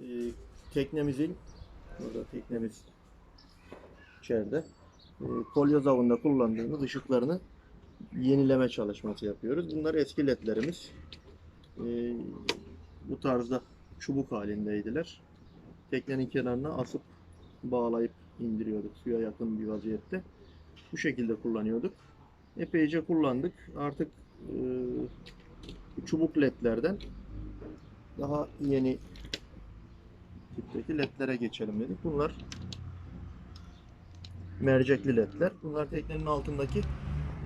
e, teknemizin burada teknemiz içeride e, kolyoz avında kullandığımız ışıklarını yenileme çalışması yapıyoruz. Bunlar eski ledlerimiz. E, bu tarzda çubuk halindeydiler. Teknenin kenarına asıp bağlayıp indiriyorduk suya yakın bir vaziyette. Bu şekilde kullanıyorduk. Epeyce kullandık. Artık e, bu çubuk ledlerden daha yeni tipteki ledlere geçelim dedik. Bunlar mercekli ledler. Bunlar teknenin altındaki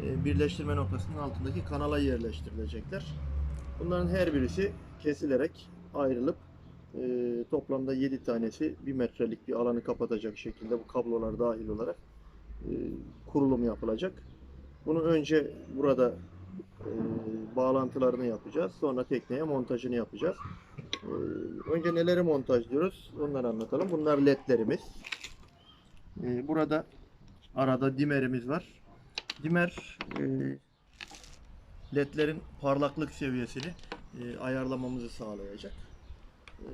e, birleştirme noktasının altındaki kanala yerleştirilecekler. Bunların her birisi kesilerek ayrılıp e, toplamda 7 tanesi 1 metrelik bir alanı kapatacak şekilde bu kablolar dahil olarak e, kurulum yapılacak. Bunu önce burada bağlantılarını yapacağız. Sonra tekneye montajını yapacağız. Önce neleri montajlıyoruz? Onları anlatalım. Bunlar ledlerimiz. E, burada arada dimerimiz var. Dimer e, ledlerin parlaklık seviyesini e, ayarlamamızı sağlayacak. E,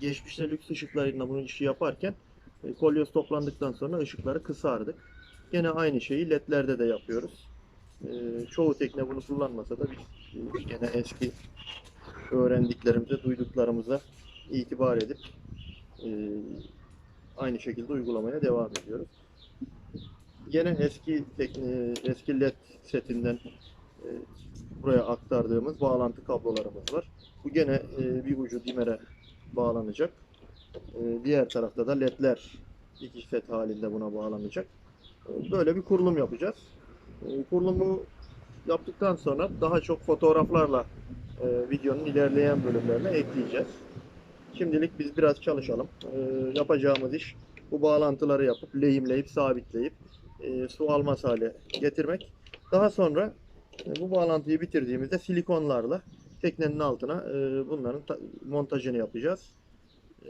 geçmişte lüks ışıklarıyla bunu işi yaparken e, toplandıktan sonra ışıkları kısardık. Gene aynı şeyi ledlerde de yapıyoruz. E, çoğu tekne bunu kullanmasa da biz e, eski öğrendiklerimize, duyduklarımıza itibar edip e, aynı şekilde uygulamaya devam ediyoruz. Gene eski tekne, eski led setinden e, buraya aktardığımız bağlantı kablolarımız var. Bu gene e, bir ucu dimere bağlanacak. E, diğer tarafta da ledler iki set halinde buna bağlanacak. E, böyle bir kurulum yapacağız. E, kurulumu yaptıktan sonra daha çok fotoğraflarla e, videonun ilerleyen bölümlerine ekleyeceğiz. Şimdilik biz biraz çalışalım. E, yapacağımız iş bu bağlantıları yapıp lehimleyip sabitleyip e, su almaz hale getirmek. Daha sonra e, bu bağlantıyı bitirdiğimizde silikonlarla teknenin altına e, bunların ta- montajını yapacağız.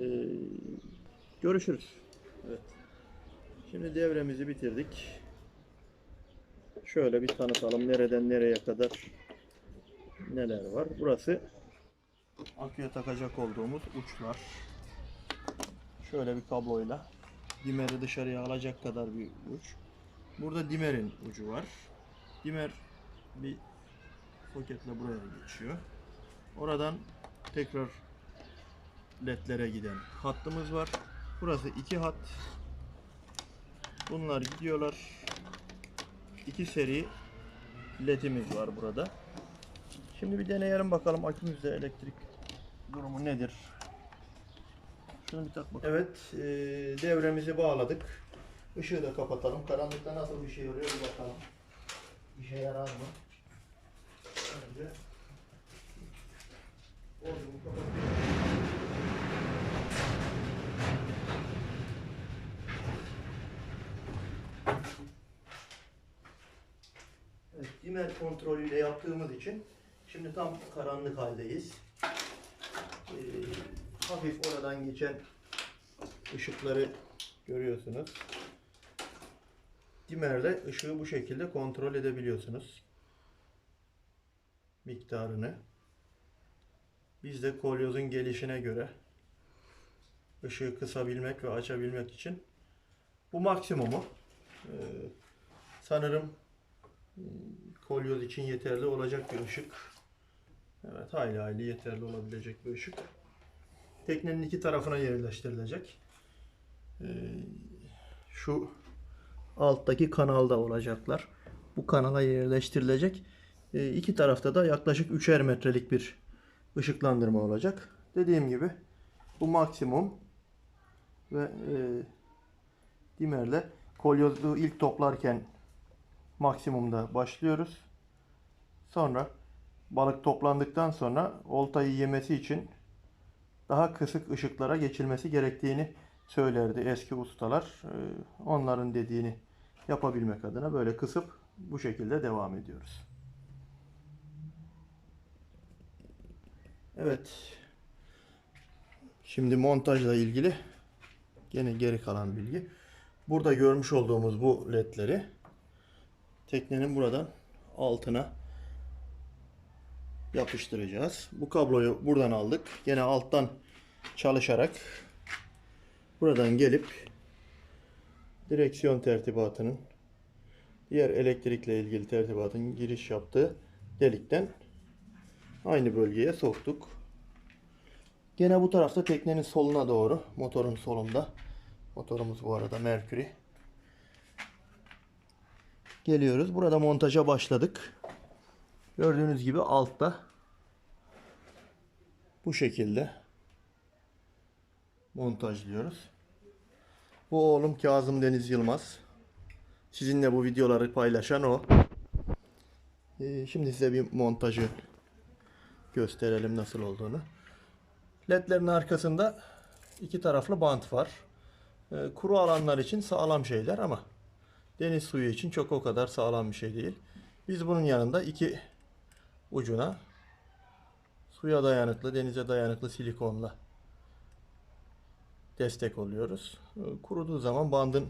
E, görüşürüz. Evet. Şimdi devremizi bitirdik. Şöyle bir tanıtalım nereden nereye kadar neler var. Burası aküye takacak olduğumuz uçlar. Şöyle bir kabloyla dimeri dışarıya alacak kadar bir uç. Burada dimerin ucu var. Dimer bir soketle buraya geçiyor. Oradan tekrar ledlere giden hattımız var. Burası iki hat. Bunlar gidiyorlar. İki seri ledimiz var burada. Şimdi bir deneyelim bakalım akümüzde elektrik durumu nedir? Şunu bir tak bakalım. Evet, e, devremizi bağladık. Işığı da kapatalım. Karanlıkta nasıl bir şey oluyor bir bakalım. İşe yarar mı? Önce. Evet, dimer kontrolüyle yaptığımız için şimdi tam karanlık haldeyiz. Ee, hafif oradan geçen ışıkları görüyorsunuz. Dimerle ışığı bu şekilde kontrol edebiliyorsunuz. Miktarını. Biz de kolyozun gelişine göre ışığı kısabilmek ve açabilmek için bu maksimumu ee, sanırım hmm, kolyoz için yeterli olacak bir ışık. Evet hayli hayli yeterli olabilecek bir ışık. Teknenin iki tarafına yerleştirilecek. Ee, şu alttaki kanalda olacaklar. Bu kanala yerleştirilecek. Ee, iki tarafta da yaklaşık 3'er metrelik bir ışıklandırma olacak. Dediğim gibi bu maksimum ve e, dimerle kolyozu ilk toplarken maksimumda başlıyoruz. Sonra balık toplandıktan sonra oltayı yemesi için daha kısık ışıklara geçilmesi gerektiğini söylerdi eski ustalar. Ee, Onların dediğini yapabilmek adına böyle kısıp bu şekilde devam ediyoruz. Evet. Şimdi montajla ilgili gene geri kalan bilgi. Burada görmüş olduğumuz bu ledleri teknenin buradan altına yapıştıracağız. Bu kabloyu buradan aldık. Gene alttan çalışarak buradan gelip direksiyon tertibatının diğer elektrikle ilgili tertibatın giriş yaptığı delikten aynı bölgeye soktuk. Gene bu tarafta teknenin soluna doğru, motorun solunda. Motorumuz bu arada Mercury. Geliyoruz. Burada montaja başladık. Gördüğünüz gibi altta bu şekilde montajlıyoruz. Bu oğlum Kazım Deniz Yılmaz. Sizinle bu videoları paylaşan o. Ee, şimdi size bir montajı gösterelim nasıl olduğunu. LED'lerin arkasında iki taraflı bant var. Ee, kuru alanlar için sağlam şeyler ama deniz suyu için çok o kadar sağlam bir şey değil. Biz bunun yanında iki ucuna suya dayanıklı, denize dayanıklı silikonla destek oluyoruz. Kuruduğu zaman bandın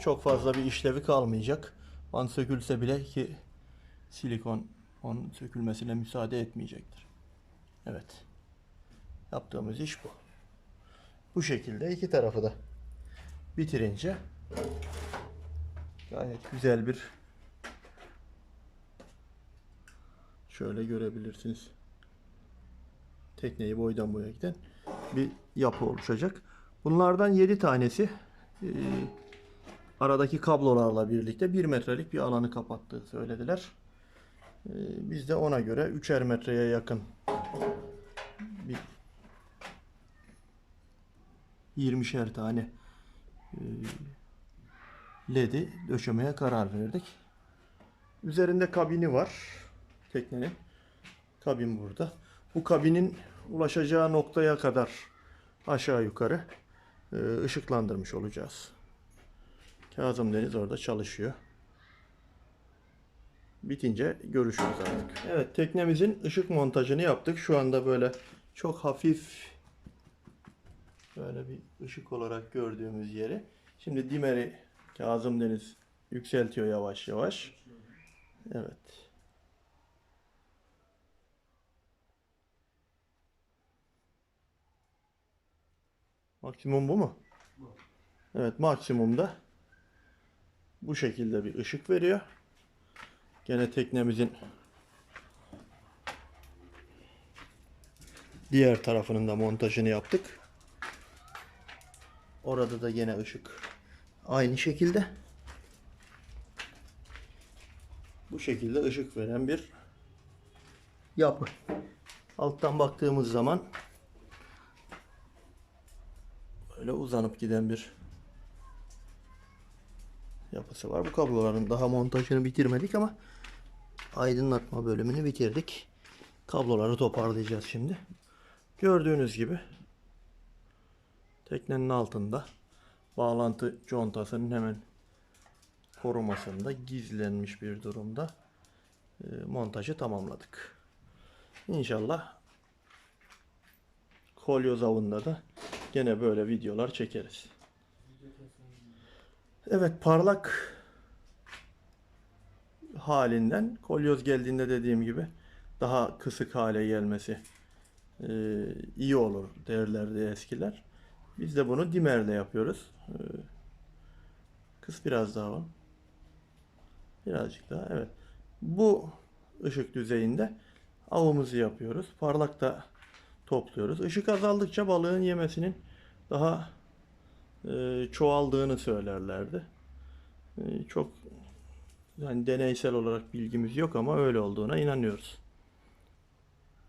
çok fazla bir işlevi kalmayacak. Band sökülse bile ki silikon onun sökülmesine müsaade etmeyecektir. Evet. Yaptığımız iş bu. Bu şekilde iki tarafı da bitirince gayet güzel bir şöyle görebilirsiniz. Tekneyi boydan boya giden bir yapı oluşacak. Bunlardan 7 tanesi e, aradaki kablolarla birlikte 1 metrelik bir alanı kapattığı söylediler. E, biz de ona göre 3'er metreye yakın bir 20'şer tane e, LED'i döşemeye karar verdik. Üzerinde kabini var teknenin. Kabin burada. Bu kabinin ulaşacağı noktaya kadar aşağı yukarı e, ışıklandırmış olacağız. Kazım Deniz orada çalışıyor. Bitince görüşürüz artık. Evet teknemizin ışık montajını yaptık. Şu anda böyle çok hafif böyle bir ışık olarak gördüğümüz yeri. Şimdi dimeri Kazım Deniz yükseltiyor yavaş yavaş. Evet. Maksimum bu mu? Evet maksimumda bu şekilde bir ışık veriyor. Gene teknemizin diğer tarafının da montajını yaptık. Orada da yine ışık aynı şekilde. Bu şekilde ışık veren bir yapı. Alttan baktığımız zaman böyle uzanıp giden bir yapısı var. Bu kabloların daha montajını bitirmedik ama aydınlatma bölümünü bitirdik. Kabloları toparlayacağız şimdi. Gördüğünüz gibi teknenin altında bağlantı contasının hemen korumasında gizlenmiş bir durumda e, montajı tamamladık. İnşallah kolyoz avında da gene böyle videolar çekeriz. Evet parlak halinden kolyoz geldiğinde dediğim gibi daha kısık hale gelmesi e, iyi olur derlerdi eskiler. Biz de bunu dimerle yapıyoruz. E, kıs biraz daha var. Birazcık daha evet. Bu ışık düzeyinde avımızı yapıyoruz. Parlak da topluyoruz. Işık azaldıkça balığın yemesinin daha e, çoğaldığını söylerlerdi. E, çok yani deneysel olarak bilgimiz yok ama öyle olduğuna inanıyoruz.